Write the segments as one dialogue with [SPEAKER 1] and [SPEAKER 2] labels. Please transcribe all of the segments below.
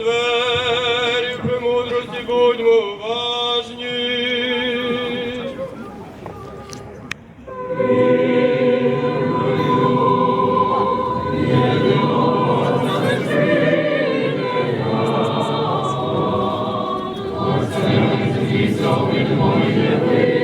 [SPEAKER 1] Двері премудрості будьмо уважні. Зовні мої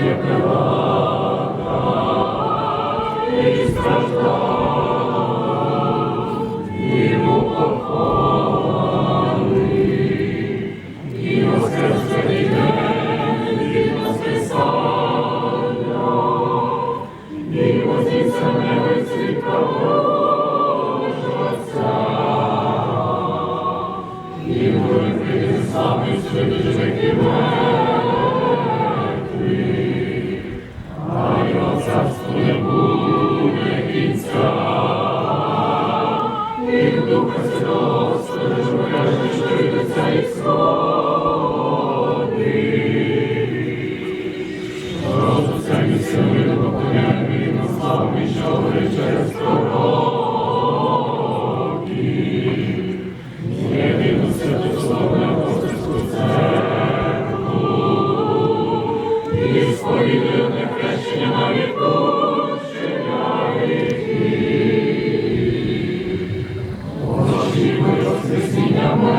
[SPEAKER 1] Amen. Господи, на крещення на віку. Воскресіння Воскресіння